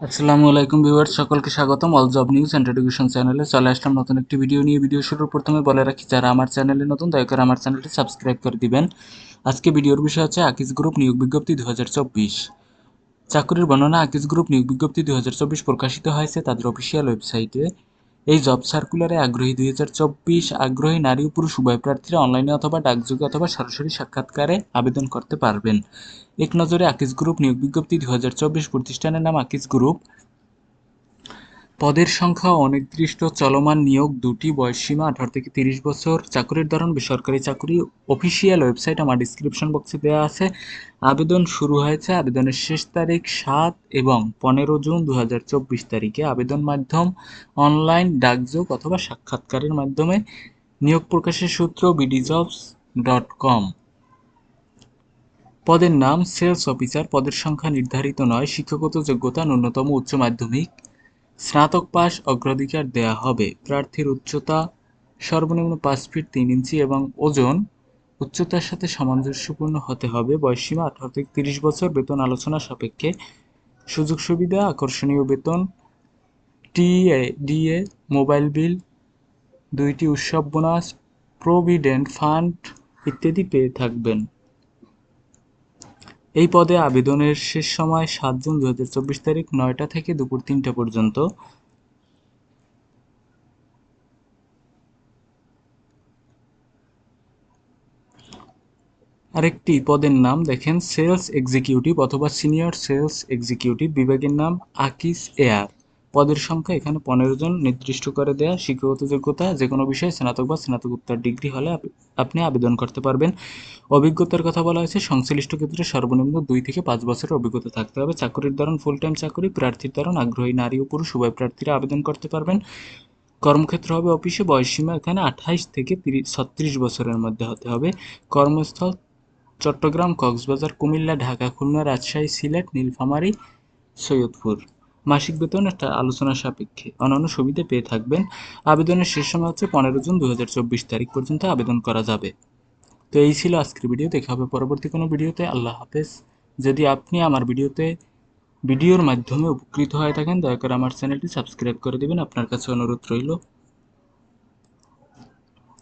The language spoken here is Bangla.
আসসালামু আলাইকুম ভিউয়ার্স, সকলকে স্বাগতম। All job news and education চ্যানেলে চলে আসলাম নতুন একটি ভিডিও নিয়ে। ভিডিও শুরুর প্রথমে বলে রাখি, যারা আমার চ্যানেলে নতুন, দয়া করে আমার চ্যানেলটি সাবস্ক্রাইব করে দিবেন। আজকে ভিডিওর বিষয় হচ্ছে আকিজ গ্রুপ নিয়োগ বিজ্ঞপ্তি দু হাজার চব্বিশ। চাকরির বর্ণনা আকিজ গ্রুপ নিয়োগ বিজ্ঞপ্তি দু হাজার চব্বিশ প্রকাশিত হয়েছে তাদের অফিসিয়াল ওয়েবসাইটে এই জব সার্কুলারে আগ্রহী দুই হাজার চব্বিশ, আগ্রহী নারী ও পুরুষ উভয় প্রার্থীরা অনলাইনে অথবা ডাকযোগে অথবা সরাসরি সাক্ষাৎকারে আবেদন করতে পারবেন। এক নজরে আকিজ গ্রুপ নিয়োগ বিজ্ঞপ্তি হাজার চব্বিশ প্রতিষ্ঠানের নাম আকিজ গ্রুপ পদের সংখ্যা অনির্দিষ্ট, চলমান নিয়োগ দুটি বয়সসীমা, আঠারো থেকে তিরিশ বছর। চাকরির ধরন, বেসরকারি চাকরি অফিসিয়াল ওয়েবসাইট আমার ডিসক্রিপশন বক্সে দেওয়া আছে। আবেদন শুরু হয়েছে আবেদনের শেষ তারিখ সাত এবং পনেরো জুন দু হাজার চব্বিশ তারিখে। আবেদন মাধ্যম অনলাইন ডাকযোগ অথবা সাক্ষাৎকারের মাধ্যমে। নিয়োগ প্রকাশের সূত্র বিডিজবস ডট কম পদের নাম সেলস অফিসার পদের সংখ্যা নির্ধারিত নয়। শিক্ষাগত যোগ্যতা ন্যূনতম উচ্চ মাধ্যমিক। স্নাতক পাস অগ্রাধিকার দেয়া হবে। প্রার্থীর উচ্চতা, সর্বনিম্ন পাঁচ ফিট তিন ইঞ্চি এবং ওজন উচ্চতার সাথে সামঞ্জস্যপূর্ণ হতে হবে। বয়সীমা আঠারো থেকে তিরিশ বছর। বেতন আলোচনা সাপেক্ষে। সুযোগ সুবিধা, আকর্ষণীয় বেতন। টিএ, ডিএ, মোবাইল বিল, দুইটি উৎসব বোনাস, প্রভিডেন্ট ফান্ড ইত্যাদি পেয়ে থাকবেন। এই পদে আবেদনের শেষ সময় সাত জুন দুই হাজার চব্বিশ তারিখ নয়টা থেকে দুপুর তিনটা পর্যন্ত। আরেকটি পদের নাম দেখেন, সেলস এক্সিকিউটিভ অথবা সিনিয়র সেলস এক্সিকিউটিভ বিভাগের নাম আকিস এয়ার। পদের সংখ্যা এখানে পনেরো জন নির্দিষ্ট করে দেয়া। শিক্ষাগত যোগ্যতা যে কোনো বিষয়ে স্নাতক বা স্নাতকোত্তর ডিগ্রি হলে আপনি আবেদন করতে পারবেন। অভিজ্ঞতার কথা বলা হয়েছে, সংশ্লিষ্ট ক্ষেত্রে সর্বনিম্ন দুই থেকে পাঁচ বছরের অভিজ্ঞতা থাকতে হবে। চাকরির ধরন ফুল টাইম চাকরি, প্রার্থীর ধরন আগ্রহী নারী ও পুরুষ, উভয় প্রার্থীরা আবেদন করতে পারবেন। কর্মক্ষেত্র হবে অফিসে, বয়সসীমা এখানে আঠাইশ থেকে তিরিশ, ছত্রিশ বছরের মধ্যে হতে হবে। কর্মস্থল, চট্টগ্রাম, কক্সবাজার, কুমিল্লা, ঢাকা, খুলনা, রাজশাহী, সিলেট, নীলফামারী, সৈয়দপুর। মাসিক বেতন একটা আলোচনা সাপেক্ষে। অন্যান্য সুবিধা পেয়ে থাকবেন। আবেদনের শেষ সময় হচ্ছে পনেরো জুন দুই হাজার চব্বিশ তারিখ পর্যন্ত আবেদন করা যাবে। তো এই ছিল আজকের ভিডিও। দেখা হবে পরবর্তী কোনো ভিডিওতে। আল্লাহ হাফেজ। যদি আপনি আমার ভিডিওতে ভিডিওর মাধ্যমে উপকৃত হয়ে থাকেন, দয়া করে আমার চ্যানেলটি সাবস্ক্রাইব করে দেবেন। আপনার কাছে অনুরোধ রইল।